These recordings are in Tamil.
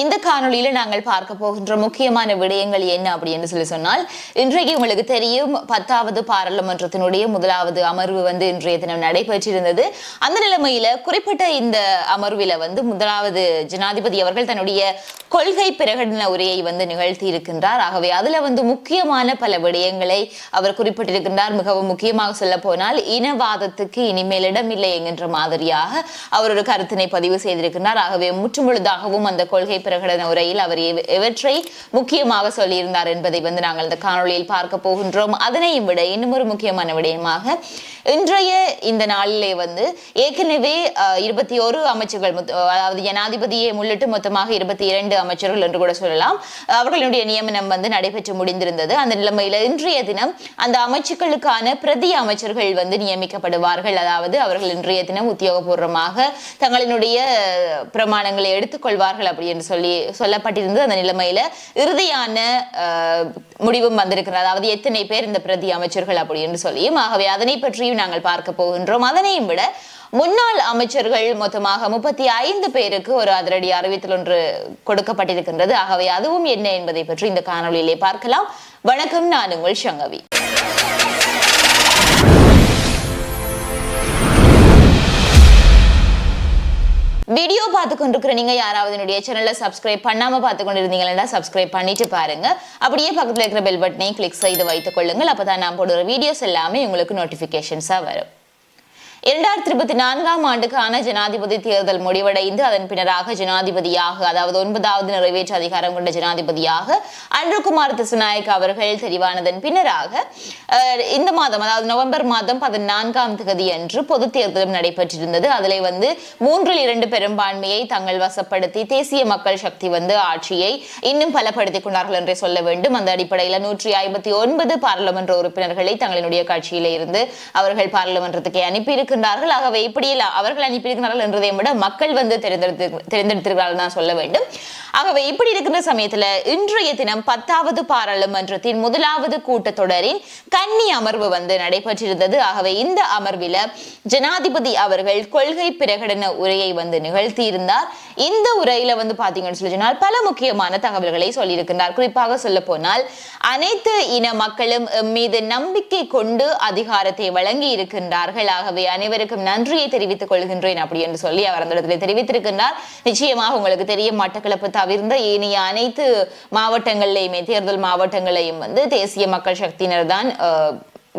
இந்த காணொலியில நாங்கள் பார்க்க போகின்ற முக்கியமான விடயங்கள் என்ன அப்படின்னு சொல்லி சொன்னால் இன்றைக்கு உங்களுக்கு தெரியும் பத்தாவது பாராளுமன்றத்தினுடைய முதலாவது அமர்வு வந்து இன்றைய தினம் நடைபெற்றிருந்தது. அந்த நிலைமையில குறிப்பிட்ட இந்த அமர்வில வந்து முதலாவது ஜனாதிபதி அவர்கள் தன்னுடைய கொள்கை பிரகடன உரையை வந்து நிகழ்த்தி இருக்கின்றார். ஆகவே அதுல வந்து முக்கியமான பல விடயங்களை அவர் குறிப்பிட்டிருக்கின்றார். மிகவும் முக்கியமாக சொல்ல போனால் இனவாதத்துக்கு இனிமேல் இடமில்லை என்கின்ற மாதிரியாக அவர் ஒரு கருத்தினை பதிவு செய்திருக்கின்றார். ஆகவே முற்றுமுழுதாகவும் அந்த கொள்கை பிரகடன உரையில் அவர் எவற்றை முக்கியமாக சொல்லியிருந்தார் என்பதை வந்து நாங்கள் இந்த காணொளியில் பார்க்க போகின்றோம். அதனையும் விட இன்னும் ஒரு முக்கியமான விடயமாக இன்றைய இந்த நாளிலே வந்து ஏற்கனவே இருபத்தி ஒரு அமைச்சர்கள் அதாவது ஜனாதிபதியை முள்ளிட்டு மொத்தமாக இருபத்தி இரண்டு அமைச்சர்கள் என்று கூட சொல்லலாம். அவர்களுடைய நியமனம் வந்து நடைபெற்று முடிந்திருந்தது. அந்த நிலைமையில இன்றைய தினம் அந்த அமைச்சுக்களுக்கான பிரதி அமைச்சர்கள் வந்து நியமிக்கப்படுவார்கள். அதாவது அவர்கள் இன்றைய தினம் உத்தியோகபூர்வமாக தங்களினுடைய பிரமாணங்களை எடுத்துக்கொள்வார்கள் அப்படி என்று சொல்லி சொல்லப்பட்டிருந்தது அந்த நிலைமையில. இறுதியான முடிவும் வந்திருக்கிறது. அதாவது எத்தனை பேர் இந்த பிரதி அமைச்சர்கள் அப்படின்னு சொல்லியும் ஆகவே அதனை பற்றியும் நாங்கள் பார்க்க போகின்றோம். அதனையும் விட முன்னாள் அமைச்சர்கள் மொத்தமாக முப்பத்தி ஐந்து பேருக்கு ஒரு அதிரடி அறிவித்தல் ஒன்று கொடுக்கப்பட்டிருக்கின்றது. ஆகவே அதுவும் என்ன என்பதை பற்றி இந்த காணொலியிலே பார்க்கலாம். வணக்கம் நான் உங்கள் சங்கவி. பார்த்து கொண்டிருக்கிற நீங்க யாராவது என்னுடைய சேனலை சப்ஸ்கிரைப் பண்ணாம பார்த்து கொண்டிருந்தீங்கன்னா சப்ஸ்கிரைப் பண்ணிட்டு பாருங்க. அப்படியே பக்கத்துல இருக்கிற பெல் பட்டனையும் கிளிக் செய்து வைத்துக் கொள்ளுங்கள். அப்பதான் நான் போடுற வீடியோஸ் எல்லாமே உங்களுக்கு நோட்டிபிகேஷன்ஸா வரும். இரண்டாயிரத்தி இருபத்தி நான்காம் ஆண்டுக்கான ஜனாதிபதி தேர்தல் முடிவடைந்து அதன் பின்னராக ஜனாதிபதியாக அதாவது ஒன்பதாவது நிறைவேற்று அதிகாரம் கொண்ட ஜனாதிபதியாக அன்றுகுமார் திசுநாயக் அவர்கள் தெரிவானதன் பின்னராக இந்த மாதம் அதாவது நவம்பர் மாதம் பதினான்காம் தேதி அன்று பொது தேர்தலும் நடைபெற்றிருந்தது. அதில் வந்து மூன்றில் இரண்டு பெரும்பான்மையை தங்கள் வசப்படுத்தி தேசிய மக்கள் சக்தி வந்து ஆட்சியை இன்னும் பலப்படுத்திக் கொண்டார்கள் என்றே சொல்ல வேண்டும். அந்த அடிப்படையில் நூற்றி ஐம்பத்தி ஒன்பது பாராளுமன்ற உறுப்பினர்களை தங்களினுடைய கட்சியில இருந்து அவர்கள் பாராளுமன்றத்துக்கு அனுப்பியிருக்கின்றார்கள் ஆகவே இப்படியில் அவர்கள் அனுப்பியிருக்கிறார்கள் என்றதை விட மக்கள் வந்து தெரிந்தெடுத்து தெரிந்தெடுத்திருக்கிறார்கள் தான் சொல்ல வேண்டும். ஆகவே இப்படி இருக்கிற சமயத்துல இன்றைய தினம் பத்தாவது பாராளுமன்றத்தின் முதலாவது கூட்டத்தொடரின் கன்னி அமர்வு வந்து நடைபெற்றிருந்தது. ஆகவே இந்த அமர்வில ஜனாதிபதி அவர்கள் கொள்கை பிரகடன உரையை வந்து நிகழ்த்தியிருந்தார். இந்த உரையில வந்து பாத்தீங்கன்னு சொல்லி சொன்னால் பல முக்கியமான தகவல்களை சொல்லியிருக்கின்றார். குறிப்பாக சொல்ல போனால் அனைத்து இன மக்களும் மீது நம்பிக்கை கொண்டு அதிகாரத்தை வழங்கி இருக்கின்றார்கள். ஆகவே அனைவருக்கும் நன்றியை தெரிவித்துக் கொள்கின்றேன் அப்படி என்று சொல்லி அவர் அந்த இடத்துல தெரிவித்திருக்கின்றார். நிச்சயமாக உங்களுக்கு தெரியும் மட்டக்களப்பு தவிர்ந்த ஏனைய அனைத்து மாவட்டங்கள்லையுமே தேர்தல் மாவட்டங்களையும் வந்து தேசிய மக்கள் சக்தியினர் தான்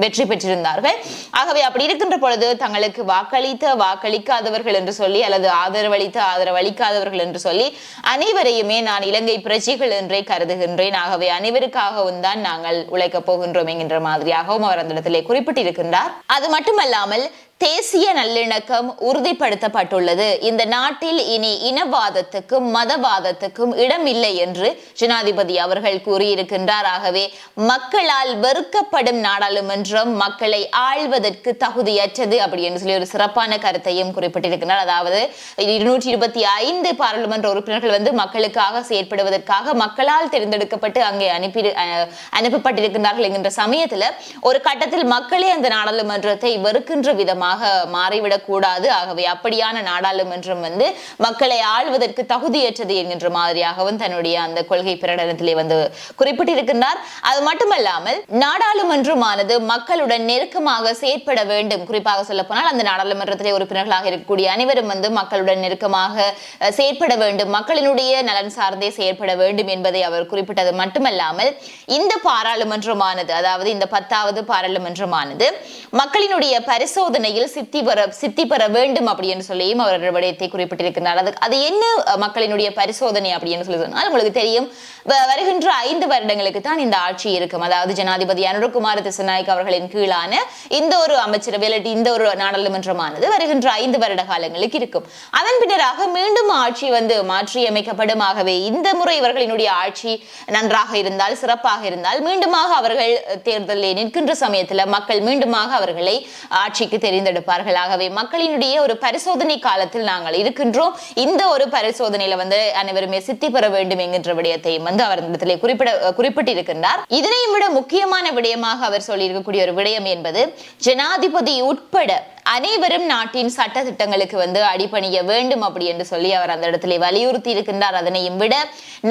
வெற்றி பெற்றிருந்தார்கள். ஆகவே அப்படி இருக்கின்ற பொழுது தங்களுக்கு வாக்களித்த வாக்களிக்காதவர்கள் என்று சொல்லி அல்லது ஆதரவளித்த ஆதரவளிக்காதவர்கள் என்று சொல்லி அனைவரையுமே நான் இலங்கை பிரஜைகள் என்றே கருதுகின்றேன். ஆகவே அனைவருக்காகவும் தான் நாங்கள் உழைக்கப் போகின்றோம் என்கின்ற மாதிரியாகவும் அவர் அந்த இடத்திலே குறிப்பிட்டிருக்கின்றார். அது மட்டுமல்லாமல் தேசிய நல்லிணக்கம் உறுதிப்படுத்தப்பட்டுள்ளது. இந்த நாட்டில் இனி இனவாதத்துக்கும் மதவாதத்துக்கும் இடமில்லை என்று ஜனாதிபதி அவர்கள் கூறியிருக்கின்றார் ஆகவே மக்களால் வெறுக்கப்படும் நாடாளுமன்றம் மக்களை ஆள்வதற்கு தகுதியற்றது அப்படி என்று சொல்லி ஒரு சிறப்பான கருத்தையும் குறிப்பிட்டிருக்கிறார். அதாவது இருநூற்றி இருபத்தி ஐந்து பாராளுமன்ற உறுப்பினர்கள் வந்து மக்களுக்காக செயற்படுவதற்காக மக்களால் தேர்ந்தெடுக்கப்பட்டு அங்கே அனுப்பி அஹ், அனுப்பப்பட்டிருக்கின்றார்கள் என்கின்ற சமயத்துல ஒரு கட்டத்தில் மக்களே அந்த நாடாளுமன்றத்தை வெறுக்கின்ற விதமாக மாறிவிடக் கூடாது ஆகவே அப்படியான நாடாளுமன்றம் வந்து மக்களை ஆள்வதற்கு தகுதியற்றது என்கின்ற மாதிரியாகவும் தன்னுடைய அந்த கொள்கை பிரகடனத்திலே வந்து குறிப்பிட்டிருக்கின்றார். அது மட்டுமல்லாமல் நாடாளுமன்றமானது மக்களுடன் நெருக்கமாக செயற்பட வேண்டும். குறிப்பாக சொல்ல போனால் அந்த நாடாளுமன்றத்திலே உறுப்பினர்களாக இருக்கக்கூடிய அனைவரும் வந்து மக்களுடன் நெருக்கமாக செயற்பட வேண்டும். மக்களினுடைய நலன் சார்ந்தே செயற்பட வேண்டும் என்பதை அவர் குறிப்பிட்டது மட்டுமல்லாமல் இந்த பாராளுமன்றமானது அதாவது இந்த பத்தாவது பாராளுமன்றமானது மக்களினுடைய பரிசோதனை பரிசோதனையில் சித்தி பெற சித்தி பெற வேண்டும் அப்படி என்று சொல்லியும் அவர் விடயத்தை குறிப்பிட்டிருக்கிறார். அது அது என்ன மக்களினுடைய பரிசோதனை அப்படி என்று சொல்லி சொன்னால் உங்களுக்கு தெரியும். வருகின்ற ஐந்து வருடங்களுக்கு தான் இந்த ஆட்சி இருக்கும். அதாவது ஜனாதிபதி அனுரகுமார திசநாயக் அவர்களின் கீழான இந்த ஒரு அமைச்சரவை இல்லாட்டி இந்த ஒரு நாடாளுமன்றமானது வருகின்ற ஐந்து வருட காலங்களுக்கு இருக்கும். அதன் பின்னராக மீண்டும் ஆட்சி வந்து மாற்றியமைக்கப்படும் ஆகவே இந்த முறை இவர்களினுடைய ஆட்சி நன்றாக இருந்தால் சிறப்பாக இருந்தால் மீண்டுமாக அவர்கள் தேர்தலில் நிற்கின்ற சமயத்தில் மக்கள் மீண்டுமாக அவர்களை ஆட்சிக்கு தெரிந்து தெரிந்தெடுப்பார்கள் ஆகவே மக்களினுடைய ஒரு பரிசோதனை காலத்தில் நாங்கள் இருக்கின்றோம். இந்த ஒரு பரிசோதனையில வந்து அனைவருமே சித்தி பெற வேண்டும் என்கின்ற விடயத்தையும் வந்து அவர் இடத்திலே குறிப்பிட குறிப்பிட்டிருக்கின்றார். இதனையும் விட முக்கியமான விடயமாக அவர் சொல்லியிருக்கக்கூடிய ஒரு விடயம் என்பது ஜனாதிபதி உட்பட அனைவரும் நாட்டின் சட்ட திட்டங்களுக்கு வந்து அடிபணிய வேண்டும் அப்படி என்று சொல்லி அவர் அந்த இடத்திலே வலியுறுத்தி இருக்கின்றார் அதனையும் விட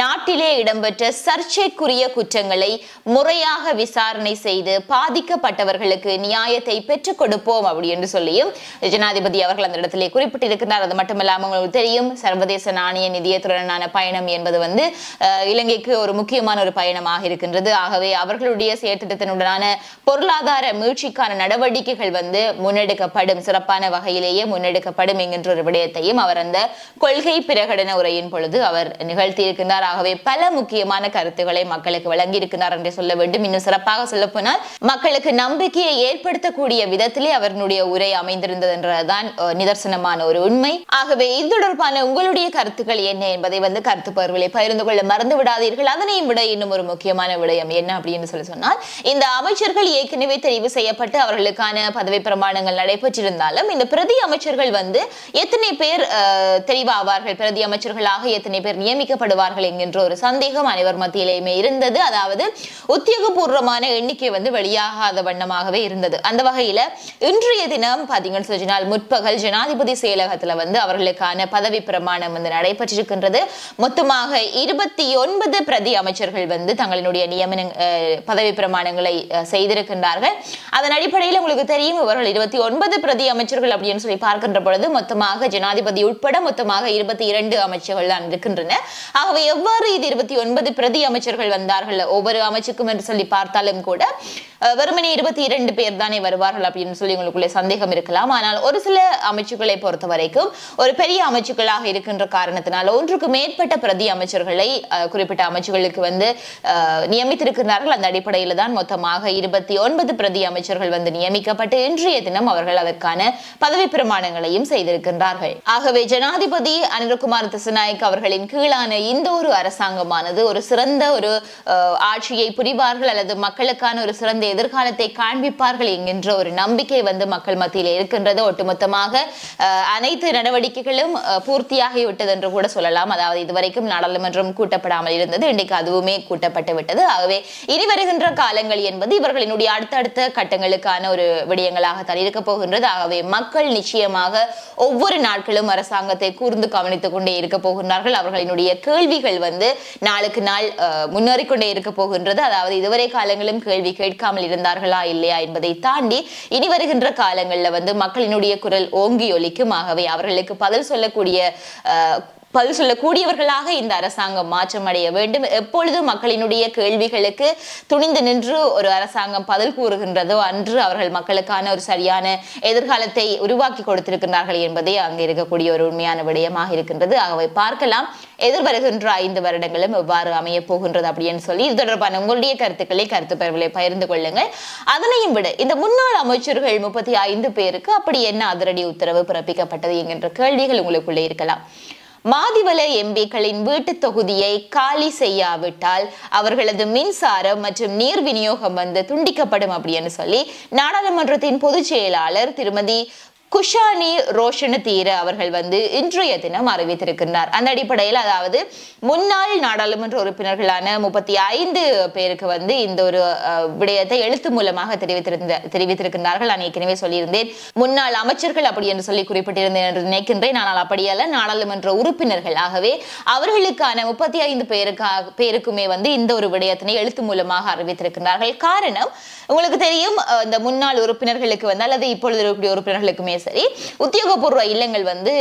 நாட்டிலே இடம்பெற்ற சர்ச்சைக்குரிய குற்றங்களை முறையாக விசாரணை செய்து பாதிக்கப்பட்டவர்களுக்கு நியாயத்தை பெற்றுக் கொடுப்போம் அப்படி என்று சொல்லியும் ஜனாதிபதி அவர்கள் அந்த இடத்திலே குறிப்பிட்டிருக்கிறார் அது மட்டுமல்லாமல் உங்களுக்கு தெரியும் சர்வதேச நாணய நிதியத்துடனான பயணம் என்பது வந்து இலங்கைக்கு ஒரு முக்கியமான ஒரு பயணமாக இருக்கின்றது. ஆகவே அவர்களுடைய செயற்திட்டத்தினுடனான பொருளாதார மீழ்ச்சிக்கான நடவடிக்கைகள் வந்து முன்னெடுக்கப்படும் நாடும் சிறப்பான வகையிலேயே முன்னெடுக்கப்படும் என்கின்ற ஒரு விடயத்தையும் அவர் அந்த கொள்கை பிரகடன உரையின் பொழுது அவர் நிகழ்த்தியிருக்கின்றார். ஆகவே பல முக்கியமான கருத்துக்களை மக்களுக்கு வழங்கியிருக்கிறார் என்று சொல்ல வேண்டும். இன்னும் சிறப்பாக சொல்ல போனால் மக்களுக்கு நம்பிக்கையை ஏற்படுத்தக்கூடிய விதத்திலே அவர்களுடைய உரை அமைந்திருந்தது என்றதான் நிதர்சனமான ஒரு உண்மை. ஆகவே இது தொடர்பான உங்களுடைய கருத்துக்கள் என்ன என்பதை வந்து கருத்து பகிர்வுகளை பகிர்ந்து கொள்ள மறந்து விடாதீர்கள். அதனையும் விட இன்னும் ஒரு முக்கியமான விடயம் என்ன அப்படின்னு சொல்லி சொன்னால் இந்த அமைச்சர்கள் ஏற்கனவே தெரிவு செய்யப்பட்டு அவர்களுக்கான பதவி பிரமாணங்கள் நடைபெற்று நடைபெற்றிருந்தாலும் இந்த பிரதி அமைச்சர்கள் வந்து எத்தனை பேர் அஹ், தெரிவாவார்கள் பிரதி அமைச்சர்களாக எத்தனை பேர் நியமிக்கப்படுவார்கள் என்கின்ற ஒரு சந்தேகம் அனைவர் மத்தியிலேயுமே இருந்தது. அதாவது உத்தியோகபூர்வமான எண்ணிக்கை வந்து வெளியாகாத வண்ணமாகவே இருந்தது. அந்த வகையில இன்றைய தினம் பாத்தீங்கன்னு சொன்னால் முற்பகல் ஜனாதிபதி செயலகத்துல வந்து அவர்களுக்கான பதவி பிரமாணம் வந்து நடைபெற்றிருக்கின்றது. மொத்தமாக இருபத்தி ஒன்பது பிரதி அமைச்சர்கள் வந்து தங்களினுடைய நியமன பதவி பிரமாணங்களை செய்திருக்கின்றார்கள். அதன் அடிப்படையில் உங்களுக்கு தெரியும் இவர்கள் இருபத்தி ஒன்பது பிரதி அமைச்சர்கள் அப்படின்னு சொல்லி பார்க்கின்ற பொழுது மொத்தமாக ஜனாதிபதி உட்பட மொத்தமாக இருபத்தி இரண்டு அமைச்சர்கள் தான் இருக்கின்றன. ஆகவே எவ்வாறு இது இருபத்தி ஒன்பது பிரதி அமைச்சர்கள் வந்தார்கள்? ஒவ்வொரு அமைச்சுக்கும் என்று சொல்லி பார்த்தாலும் கூட வெறுமனே இருபத்தி இரண்டு பேர் தானே வருவார்கள் அப்படின்னு சொல்லி உங்களுக்குள்ளே சந்தேகம் இருக்கலாம். ஆனால் ஒரு சில அமைச்சுக்களை பொறுத்த வரைக்கும் ஒரு பெரிய அமைச்சுக்களாக இருக்கின்ற காரணத்தினால் ஒன்றுக்கு மேற்பட்ட பிரதி அமைச்சர்களை குறிப்பிட்ட அமைச்சுகளுக்கு வந்து நியமித்திருக்கிறார்கள். அந்த அடிப்படையில் தான் மொத்தமாக இருபத்தி ஒன்பது பிரதி அமைச்சர்கள் வந்து நியமிக்கப்பட்டு இன்றைய தினம் அவர்கள் அதற்கு அதற்கான பதவி பிரமாணங்களையும் செய்திருக்கின்றார்கள். ஆகவே ஜனாதிபதி அனிருகுமார் திசநாயக் அவர்களின் கீழான இந்த ஒரு அரசாங்கமானது ஒரு சிறந்த ஒரு ஆட்சியை புரிவார்கள் அல்லது மக்களுக்கான ஒரு சிறந்த எதிர்காலத்தை காண்பிப்பார்கள் என்கின்ற ஒரு நம்பிக்கை வந்து மக்கள் மத்தியில் இருக்கின்றது. ஒட்டுமொத்தமாக அனைத்து நடவடிக்கைகளும் பூர்த்தியாகிவிட்டது என்று கூட சொல்லலாம். அதாவது இதுவரைக்கும் நாடாளுமன்றம் கூட்டப்படாமல் இருந்தது. இன்றைக்கு அதுவுமே கூட்டப்பட்டு விட்டது. ஆகவே இனி வருகின்ற காலங்கள் என்பது இவர்களினுடைய அடுத்தடுத்த கட்டங்களுக்கான ஒரு விடயங்களாக தான் இருக்க போகின்ற போகின்றது ஆகவே மக்கள் நிச்சயமாக ஒவ்வொரு நாட்களும் அரசாங்கத்தை கூர்ந்து கவனித்துக் கொண்டே இருக்க போகின்றார்கள். அவர்களினுடைய கேள்விகள் வந்து நாளுக்கு நாள் அஹ், முன்னேறிக் கொண்டே இருக்க போகின்றது. அதாவது இதுவரை காலங்களும் கேள்வி கேட்காமல் இருந்தார்களா இல்லையா என்பதை தாண்டி இனி வருகின்ற காலங்களில் வந்து மக்களினுடைய குரல் ஓங்கி ஒலிக்கும். ஆகவே அவர்களுக்கு பதில் சொல்லக்கூடிய பதில் சொல்லக்கூடியவர்களாக இந்த அரசாங்கம் மாற்றமடைய வேண்டும். எப்பொழுதும் மக்களினுடைய கேள்விகளுக்கு துணிந்து நின்று ஒரு அரசாங்கம் பதில் கூறுகின்றதோ அன்று அவர்கள் மக்களுக்கான ஒரு சரியான எதிர்காலத்தை உருவாக்கி கொடுத்திருக்கிறார்கள் என்பதே அங்கே இருக்கக்கூடிய ஒரு உண்மையான விடயமாக இருக்கின்றது. ஆகவே பார்க்கலாம் எதிர்வருகின்ற ஐந்து வருடங்களும் எவ்வாறு அமைய போகின்றது அப்படின்னு சொல்லி இது தொடர்பான உங்களுடைய கருத்துக்களை கருத்து பரவலை பகிர்ந்து கொள்ளுங்கள். அதனையும் விட இந்த முன்னாள் அமைச்சர்கள் முப்பத்தி ஐந்து பேருக்கு அப்படி என்ன அதிரடி உத்தரவு பிறப்பிக்கப்பட்டது என்கின்ற கேள்விகள் உங்களுக்குள்ளே இருக்கலாம். மாதிவல எம்பிக்களின் வீட்டு தொகுதியை காலி செய்யாவிட்டால் அவர்களது மின்சாரம் மற்றும் நீர் விநியோகம் வந்து துண்டிக்கப்படும் அப்படின்னு சொல்லி நாடாளுமன்றத்தின் பொதுச் செயலாளர் திருமதி குஷானி ரோஷனு தீர அவர்கள் வந்து இன்றைய தினம் அறிவித்திருக்கின்றார். அந்த அடிப்படையில் அதாவது முன்னாள் நாடாளுமன்ற உறுப்பினர்களான முப்பத்தி ஐந்து பேருக்கு வந்து இந்த ஒரு விடயத்தை எழுத்து மூலமாக தெரிவித்திருந்த தெரிவித்திருக்கின்றார்கள். நான் ஏற்கனவே சொல்லியிருந்தேன். முன்னாள் அமைச்சர்கள் அப்படி என்று சொல்லி குறிப்பிட்டிருந்தேன் என்று நினைக்கின்றேன். ஆனால் அப்படியல்ல நாடாளுமன்ற உறுப்பினர்கள் ஆகவே அவர்களுக்கான முப்பத்தி ஐந்து பேருக்காக பேருக்குமே வந்து இந்த ஒரு விடயத்தினை எழுத்து மூலமாக அறிவித்திருக்கின்றார்கள். காரணம் உங்களுக்கு தெரியும் இந்த முன்னாள் உறுப்பினர்களுக்கு வந்து அல்லது இப்பொழுது இருக்கக்கூடிய உறுப்பினர்களுக்குமே சரி உத்தியோகபூர்வ இல்லங்கள் வந்து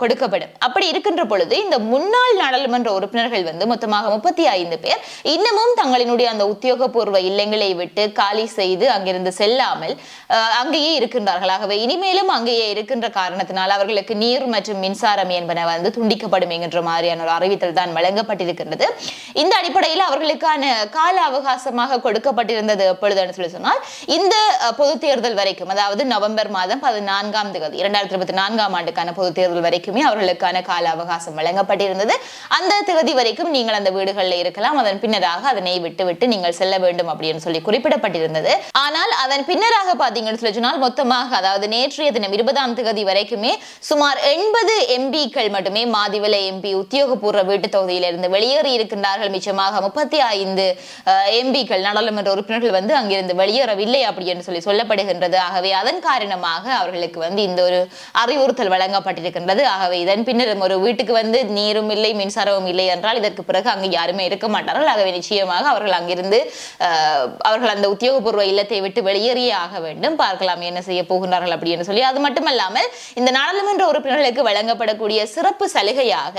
கொடுக்கப்படும். அப்படி இருக்கின்ற பொழுது இந்த முன்னாள் நாடாளுமன்ற உறுப்பினர்கள் வந்து மொத்தமாக முப்பத்தி ஐந்து பேர் இன்னமும் தங்களினுடைய அந்த உத்தியோகபூர்வ இல்லங்களை விட்டு காலி செய்து அங்கிருந்து செல்லாமல் அங்கேயே இருக்கின்றார்கள். ஆகவே இனிமேலும் அங்கேயே இருக்கின்ற காரணத்தினால் அவர்களுக்கு நீர் மற்றும் மின்சாரம் என்பன வந்து துண்டிக்கப்படும் என்கின்ற மாதிரியான ஒரு அறிவித்தல் தான் வழங்கப்பட்டிருக்கின்றது. இந்த அடிப்படையில் அவர்களுக்கான கால அவகாசமாக கொடுக்கப்பட்டிருந்தது எப்பொழுதுன்னு சொல்லி சொன்னால் இந்த பொது தேர்தல் வரைக்கும் அதாவது நவம்பர் மாதம் நான்காம் தேதி இரண்டாயிரத்தி இருபத்தி நான்காம் ஆண்டுக்கான பொது தேர்தல் வரைக்குமே அவர்களுக்கான கால அவகாசம் வழங்கப்பட்டிருந்தது. அந்த தேதி வரைக்கும் நீங்கள் அந்த வீடுகளில் இருக்கலாம். அதன் பின்னராக அதனை விட்டுவிட்டு நீங்கள் செல்ல வேண்டும் அப்படின்னு சொல்லி குறிப்பிடப்பட்டிருந்தது. ஆனால் அதன் பின்னராக பார்த்தீங்கன்னு சொல்லி சொன்னால் மொத்தமாக அதாவது நேற்றைய தினம் இருபதாம் தேதி வரைக்குமே சுமார் எண்பது எம்பிக்கள் மட்டுமே மாதிவிலை எம்பி உத்தியோகபூர்வ வீட்டு தொகுதியிலிருந்து வெளியேறி இருக்கின்றார்கள். மிச்சமாக முப்பத்தி ஐந்து எம்பிக்கள் நாடாளுமன்ற உறுப்பினர்கள் வந்து அங்கிருந்து வெளியேறவில்லை அப்படி என்று சொல்லி சொல்லப்படுகின்றது. ஆகவே அதன் காரணமாக அவர்களுக்கு வந்து இந்த ஒரு அறிவுறுத்தல் வழங்கப்பட்டிருக்கின்றது. ஆகவே இதன் பின்னர் ஒரு வீட்டுக்கு வந்து நீரும் இல்லை மின்சாரமும் இல்லை என்றால் இதற்கு பிறகு அங்கு யாருமே இருக்க மாட்டார்கள். ஆகவே நிச்சயமாக அவர்கள் அங்கிருந்து அவர்கள் அந்த உத்தியோகபூர்வ இல்லத்தை விட்டு வெளியேறியே ஆக வேண்டும். பார்க்கலாம் என்ன செய்ய போகின்றார்கள் அப்படின்னு சொல்லி. அது மட்டுமல்லாமல் இந்த நாடாளுமன்ற உறுப்பினர்களுக்கு வழங்கப்படக்கூடிய சிறப்பு சலுகையாக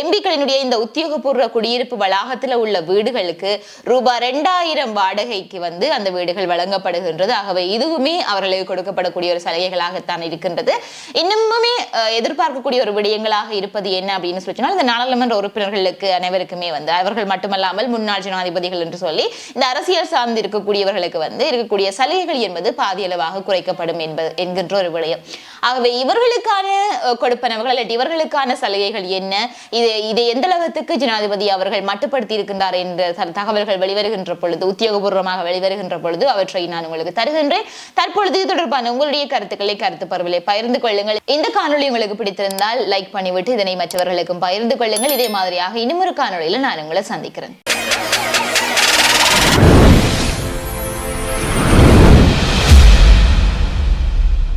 எம்பிக்களினுடைய இந்த உத்தியோகபூர்வ குடியிருப்பு வளாகத்தில் உள்ள வீடுகளுக்கு ரூபாய் ரெண்டாயிரம் வாடகைக்கு வந்து அந்த வீடுகள் வழங்கப்படுகின்றது. ஆகவே இதுவுமே அவர்களுக்கு கொடுக்கப்படக்கூடிய ஒரு சலுகைகளாகத்தான் தான் இருக்கின்றது. இன்னமுமே எதிர்பார்க்கக்கூடிய ஒரு விடயங்களாக இருப்பது என்ன அப்படின்னு சொல்லி சொன்னால் இந்த நாடாளுமன்ற உறுப்பினர்களுக்கு அனைவருக்குமே வந்து அவர்கள் மட்டுமல்லாமல் முன்னாள் ஜனாதிபதிகள் என்று சொல்லி இந்த அரசியல் சார்ந்து இருக்கக்கூடியவர்களுக்கு வந்து இருக்கக்கூடிய சலுகைகள் என்பது பாதியளவாக குறைக்கப்படும் என்பது என்கின்ற ஒரு விடயம். ஆகவே இவர்களுக்கான கொடுப்பனவுகள் அல்லது இவர்களுக்கான சலுகைகள் என்ன? இது இதை எந்த அளவுக்கு ஜனாதிபதி அவர்கள் மட்டுப்படுத்தி இருக்கின்றார் என்ற தகவல்கள் வெளிவருகின்ற பொழுது உத்தியோகபூர்வமாக வெளிவருகின்ற பொழுது அவற்றை நான் உங்களுக்கு தருகின்றேன். தற்பொழுது இது தொடர்பான உங்களுடைய கருத்துக்களை கருத்து பரவலை பகிர்ந்து கொள்ளுங்கள். இந்த காணொளி உங்களுக்கு பிடித்திருந்தால் லைக் பண்ணிவிட்டு இதனை மற்றவர்களுக்கும் பகிர்ந்து கொள்ளுங்கள். இதே மாதிரியாக இன்னும் ஒரு காணொளியில் நான் உங்களை சந்திக்கிறேன்.